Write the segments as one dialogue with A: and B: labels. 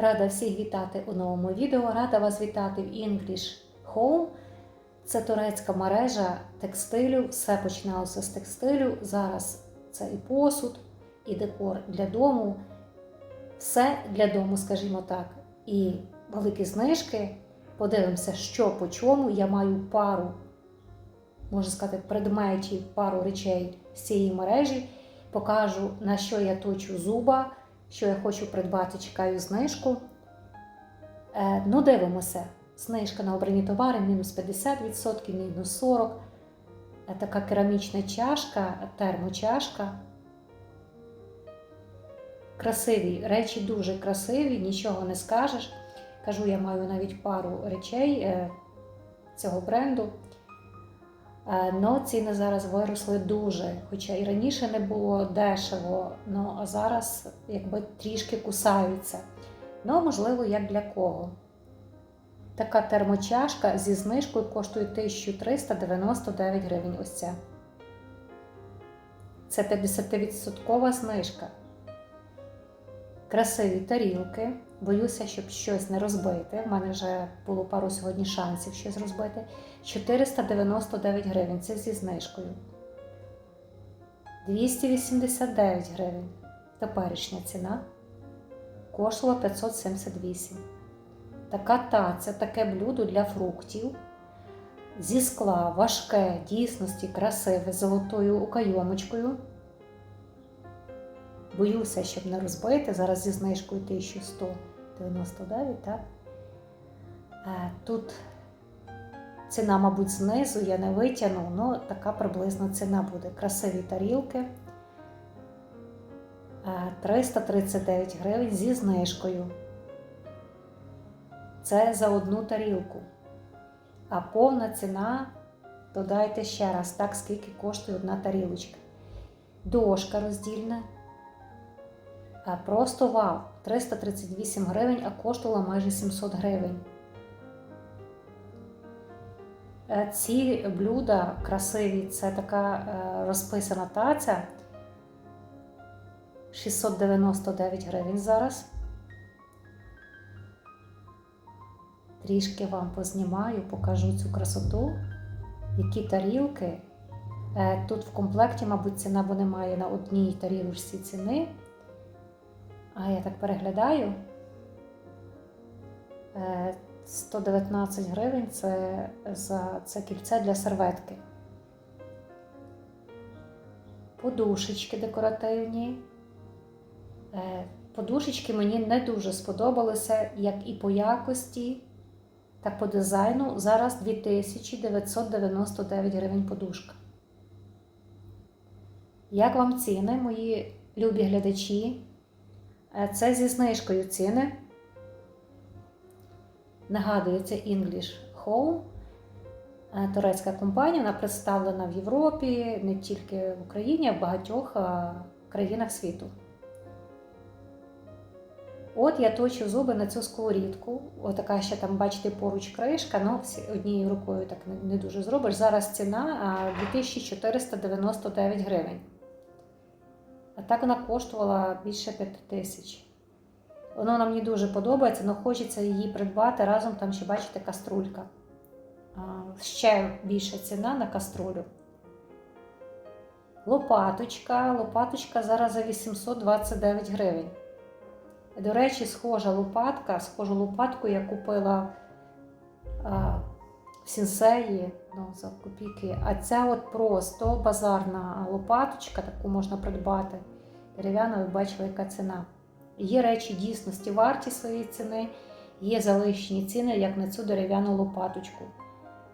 A: Рада всіх вітати у новому відео. Рада вас вітати в English Home. Це турецька мережа текстилю. Все починалося з текстилю. Зараз це і посуд, і декор для дому. Все для дому, скажімо так. І великі знижки. Подивимося, що по чому. Я маю пару, можна сказати, предметів, пару речей з цієї мережі. Покажу, на що я точу зуба, що я хочу придбати, чекаю знижку. Е, ну, дивимося. Знижка на обрані товари мінус 50%, мінус 40%. Е, така керамічна чашка, термочашка. Красиві, речі дуже красиві, нічого не скажеш. Кажу, я маю навіть пару речей е, цього бренду. Но ціни зараз виросли дуже, хоча і раніше не було дешево, ну а зараз якби трішки кусаються. Ну, можливо, як для кого. Така термочашка зі знижкою коштує 1399 гривень. Ось ця. Це 50% знижка. Красиві тарілки. Боюся, щоб щось не розбити. В мене вже було пару сьогодні шансів щось розбити. 499 гривень. Це зі знижкою. 289 гривень. Теперішня ціна. Коштувала 578. Така таця, таке блюдо для фруктів. Зі скла, важке, дійсності, красиве, з золотою укайомочкою. Боюся, щоб не розбити. Зараз зі знижкою 1199, так? Е, Тут ціна, мабуть, знизу, я не витягну, але така приблизно ціна буде. Красиві тарілки. Е, 339 гривень зі знижкою. Це за одну тарілку. А повна ціна, додайте ще раз, так, скільки коштує одна тарілочка. Дошка роздільна. А Просто вау! 338 гривень, а коштувала майже 700 гривень. Е, Ці блюда красиві, це така е, розписана таця. 699 гривень зараз. Трішки вам познімаю, покажу цю красоту, які тарілки. Е, Тут в комплекті, мабуть, ціна, бо немає на одній тарілочці ціни. А я так переглядаю. Е, 119 гривень це за це кільце для серветки. Подушечки декоративні. Е, Подушечки мені не дуже сподобалися, як і по якості, так по дизайну. Зараз 2999 гривень подушка. Як вам ціни, мої любі глядачі? Е, Це зі знижкою ціни. Нагадую, це English Home. Е, Турецька компанія, вона представлена в Європі, не тільки в Україні, а в багатьох е, країнах світу. От я точу зуби на цю сковорідку. Отака ще там, бачите, поруч кришка, ну однією рукою так не дуже зробиш. Зараз ціна 2499 гривень. А так вона коштувала більше 5 тисяч. Воно нам мені дуже подобається, але хочеться її придбати. Разом там ще, бачите, каструлька. Ще більша ціна на каструлю. Лопаточка. Лопаточка зараз за 829 гривень. До речі, схожа лопатка, схожу лопатку я купила сінсеї ну, за копійки. А ця от просто базарна лопаточка, таку можна придбати. Дерев'яна, ви бачили, яка ціна. Є речі дійсності варті своєї ціни, є залишні ціни, як на цю дерев'яну лопаточку.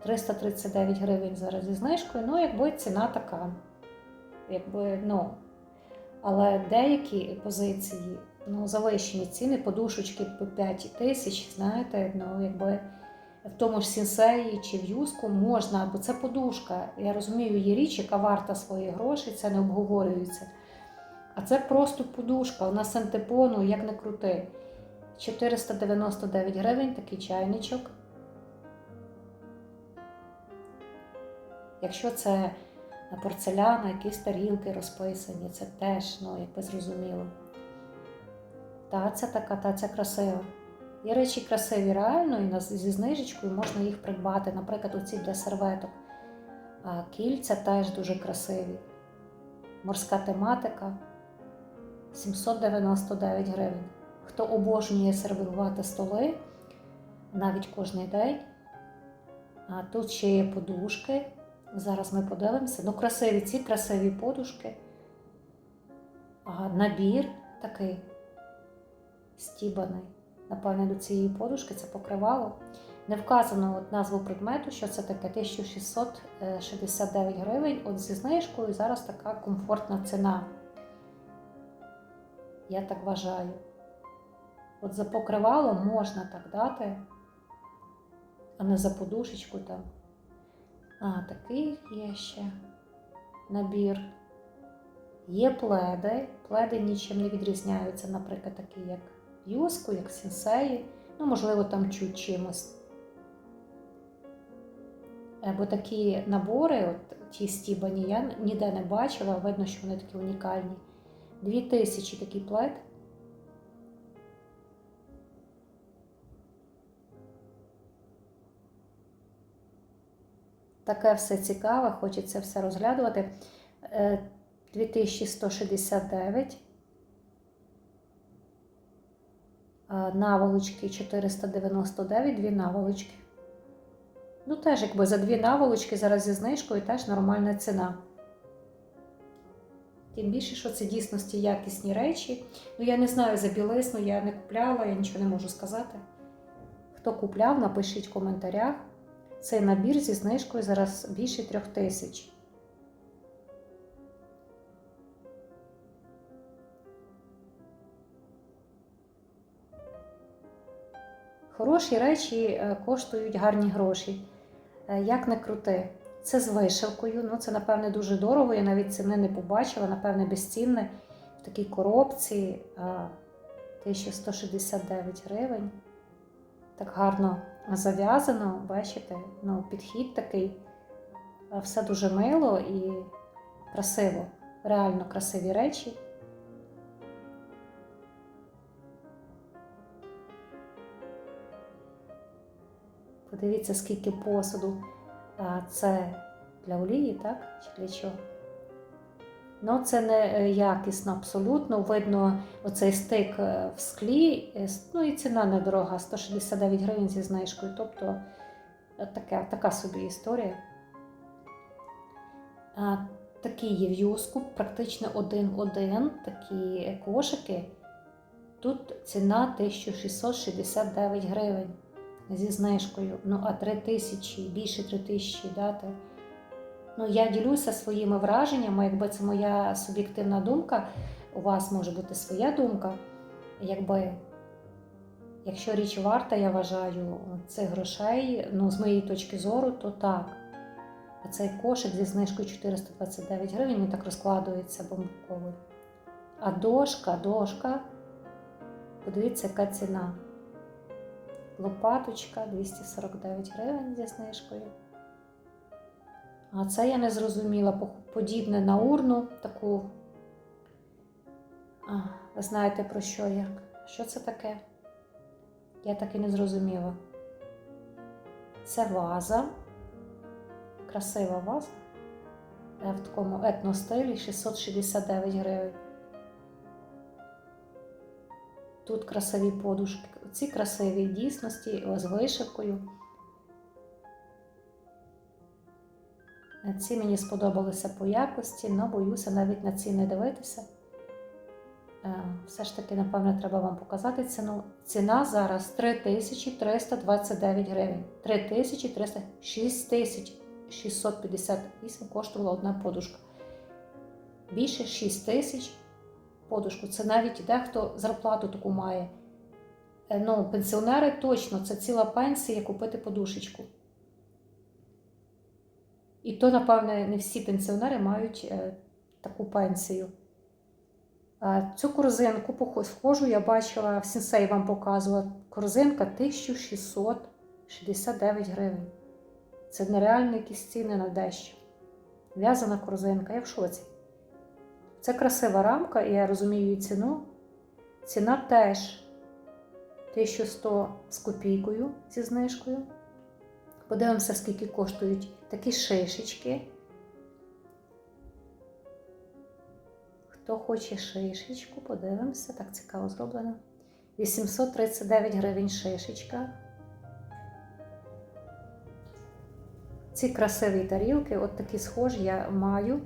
A: 339 гривень зараз зі знижкою, ну, якби ціна така. Якби, ну, Але деякі позиції, ну, завищені ціни, подушечки по 5 тисяч, знаєте, ну, якби в тому ж сінсеї чи в юску можна, бо це подушка. Я розумію, є річ, яка варта свої гроші, це не обговорюється. А це просто подушка, вона з антипону, як не крути. 499 гривень такий чайничок. Якщо це порцеляна, якісь тарілки розписані, це теж, ну, якби зрозуміло. Таця така, таця красива. Є речі красиві реально, і зі знижечкою можна їх придбати. Наприклад, оці для серветок. Кільця теж дуже красиві. Морська тематика 799 гривень. Хто обожнює сервірувати столи навіть кожен день. А тут ще є подушки. Зараз ми подивимося. Ну, красиві ці красиві подушки. А, набір такий стібаний. Напевне, до цієї подушки це покривало. Не вказано от назву предмету, що це таке 1669 гривень. От зі знижкою зараз така комфортна ціна. Я так вважаю. От за покривало можна так дати, а не за подушечку там. А, такий є ще набір. Є пледи. Пледи нічим не відрізняються, наприклад, такі як юску, як сінсеї. Ну, можливо, там чуть чимось. Е, Бо такі набори, от ті стібані, я ніде не бачила, видно, що вони такі унікальні. Дві тисячі такий плед. Таке все цікаве, хочеться все розглядувати. Е, 2169. А, Наволочки 499, дві наволочки. Ну, теж, якби за дві наволочки зараз зі знижкою теж нормальна ціна. Тим більше, що це дійсності якісні речі. Ну, я не знаю за білизну, я не купляла, я нічого не можу сказати. Хто купляв, напишіть в коментарях. Цей набір зі знижкою зараз більше трьох тисяч. Хороші речі е, коштують гарні гроші. Е, Як не крути. Це з вишивкою. Ну, це, напевне, дуже дорого. Я навіть ціни не побачила, напевне, безцінне. В такій коробці е, 1169 гривень. Так гарно зав'язано, бачите, ну, підхід такий. Е, Все дуже мило і красиво. Реально красиві речі. Подивіться, скільки посуду. Це для олії, так? Чи для чого? Ну, це не е, якісно абсолютно. Видно оцей стик е, в склі. Е, Ну і ціна недорога 169 гривень зі знижкою. Тобто таке, така собі історія. А, Такі є в юску, практично один-один, такі кошики. Тут ціна 1669 гривень зі знижкою. Ну, а 3 тисячі, більше 3 тисячі дати. Ну, я ділюся своїми враженнями, якби це моя суб'єктивна думка, у вас може бути своя думка. Якби, якщо річ варта, я вважаю, цих грошей, ну, з моєї точки зору, то так. А цей кошик зі знижкою 429 гривень, він так розкладується бамбуковий. А дошка, дошка, подивіться, яка ціна. Лопаточка 249 гривень зі знижкою. А це я не зрозуміла, подібне на урну таку. А, ви знаєте про що я? Що це таке? Я так і не зрозуміла. Це ваза. Красива ваза. Е, В такому етностилі 669 гривень. Тут красиві подушки. Ці красиві дійсності з вишивкою. Ці мені сподобалися по якості, але боюся навіть на ці не дивитися. Е, Все ж таки, напевно, треба вам показати ціну. Ціна зараз 3329 гривень. 3300, 6658 коштувала одна подушка. Більше 6 тисяч подушку. Це навіть дехто зарплату таку має. Е, Ну, пенсіонери точно, це ціла пенсія купити подушечку. І то, напевне, не всі пенсіонери мають е, таку пенсію. Е, Цю корзинку схожу, я бачила, в сенсей вам показувала. Корзинка 1669 гривень. Це нереальні якісь ціни на дещо. В'язана корзинка, я в шоці. Це красива рамка, і я розумію її ціну. Ціна теж 1100 з копійкою зі знижкою. Подивимося, скільки коштують такі шишечки. Хто хоче шишечку, подивимося, так цікаво зроблено. 839 гривень шишечка. Ці красиві тарілки, от такі схожі, я маю.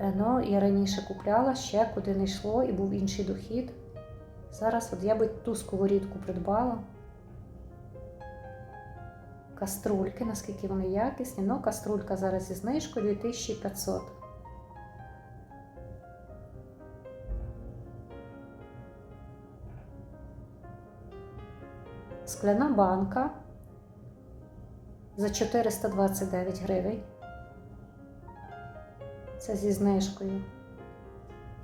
A: Ну, я раніше купляла, ще куди не йшло, і був інший дохід. Зараз от я би ту сковорідку придбала. Каструльки, наскільки вони якісні. Ну, каструлька зараз зі знижкою 2500. Скляна банка за 429 гривень. Це зі знижкою.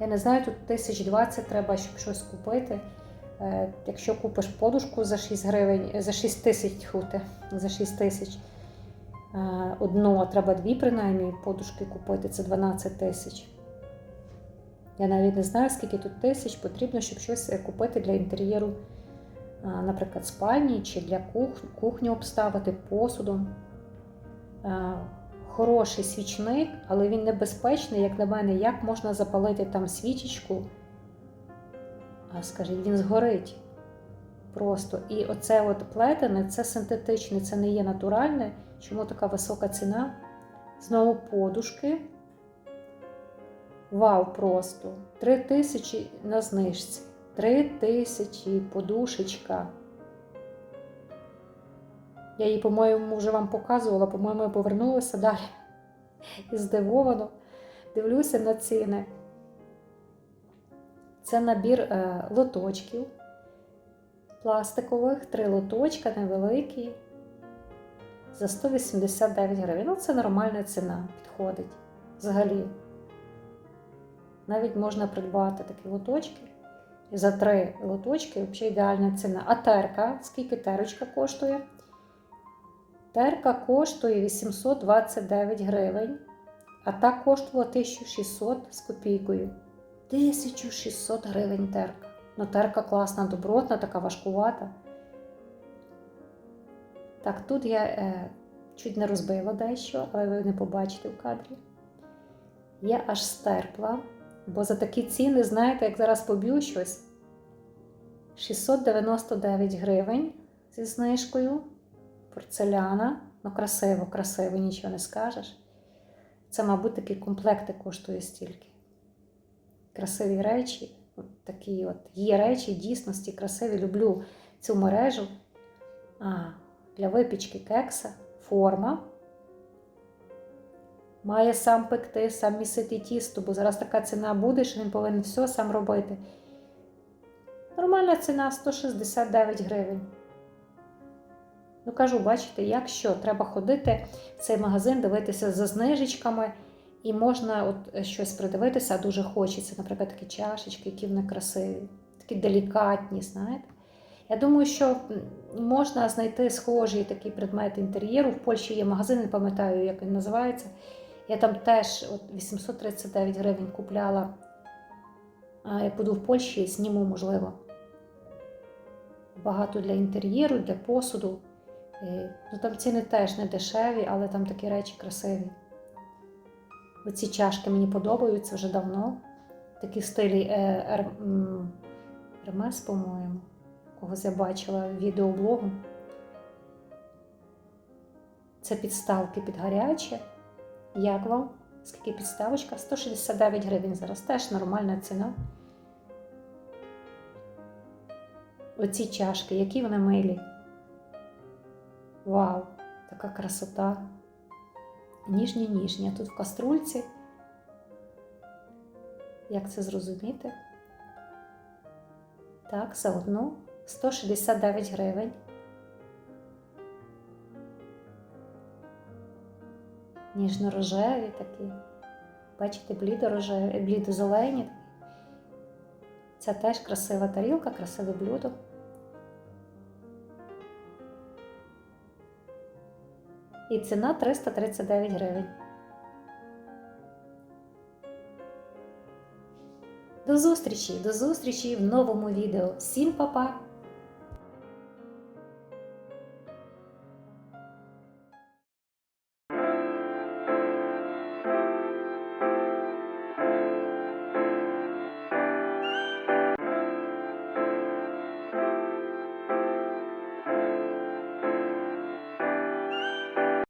A: Я не знаю, тут 1020 треба, щоб щось купити. Е, Якщо купиш подушку за 6 гривень, за 6 тисяч, хути, за 6 тисяч. е, Одну, а треба дві, принаймні, подушки купити, це 12 тисяч. Я навіть не знаю, скільки тут тисяч потрібно, щоб щось е, купити для інтер'єру, наприклад, спальні чи для кух- кухні обставити посудом. Хороший свічник, але він небезпечний, як на мене, як можна запалити там свічечку. А скажіть, він згорить просто. І оце от плетене, це синтетичне, це не є натуральне. Чому така висока ціна? Знову подушки. Вау, просто. Три тисячі на знижці. Три тисячі подушечка. Я її, по-моєму, вже вам показувала, по-моєму, я повернулася далі. І здивовано дивлюся на ціни. Це набір е, лоточків пластикових, три лоточка невеликі. За 189 гривень. Ну, це нормальна ціна, підходить взагалі. Навіть можна придбати такі лоточки. І за три лоточки взагалі ідеальна ціна. А терка, скільки терочка коштує? Терка коштує 829 гривень, а та коштувала 1600 з копійкою. 1600 гривень терка. Ну, терка класна, добротна, така важкувата. Так, тут я е, чуть не розбила дещо, але ви не побачите в кадрі. Я аж стерпла, бо за такі ціни, знаєте, як зараз поб'ю щось. 699 гривень зі знижкою. Порцеляна. Ну, красиво, красиво, нічого не скажеш. Це, мабуть, такі комплекти коштує стільки. Красиві речі. От такі от є речі, дійсності, красиві. Люблю цю мережу. А, для випічки кекса, форма. Має сам пекти, сам місити тісто, бо зараз така ціна буде, що він повинен все сам робити. Нормальна ціна 169 гривень. Ну, кажу, бачите, якщо треба ходити в цей магазин, дивитися за знижечками, і можна от щось придивитися, а дуже хочеться, наприклад, такі чашечки, які вони красиві, такі делікатні, знаєте. Я думаю, що можна знайти схожий такий предмет інтер'єру. В Польщі є магазин, не пам'ятаю, як він називається. Я там теж от 839 гривень купляла. Як буду в Польщі, зніму, можливо. Багато для інтер'єру, для посуду. Ну, Там ціни теж не дешеві, але там такі речі красиві. Оці чашки мені подобаються вже давно. Такі в стилі е, Ермес, по-моєму. Когось я бачила в відеоблогу. Це підставки під гаряче. Як вам? Скільки підставочка? 169 гривень зараз. Теж нормальна ціна. Оці чашки, які вони милі. Вау, така красота. Ніжні. А тут в каструльці. Як це зрозуміти? Так, за одну 169 гривень. Ніжно-рожеві такі. Бачите, блідо-рожеві, блідо-зелені. Це теж красива тарілка, красиве блюдо. І ціна 339 гривень. До зустрічі, до зустрічі в новому відео. Всім па-па!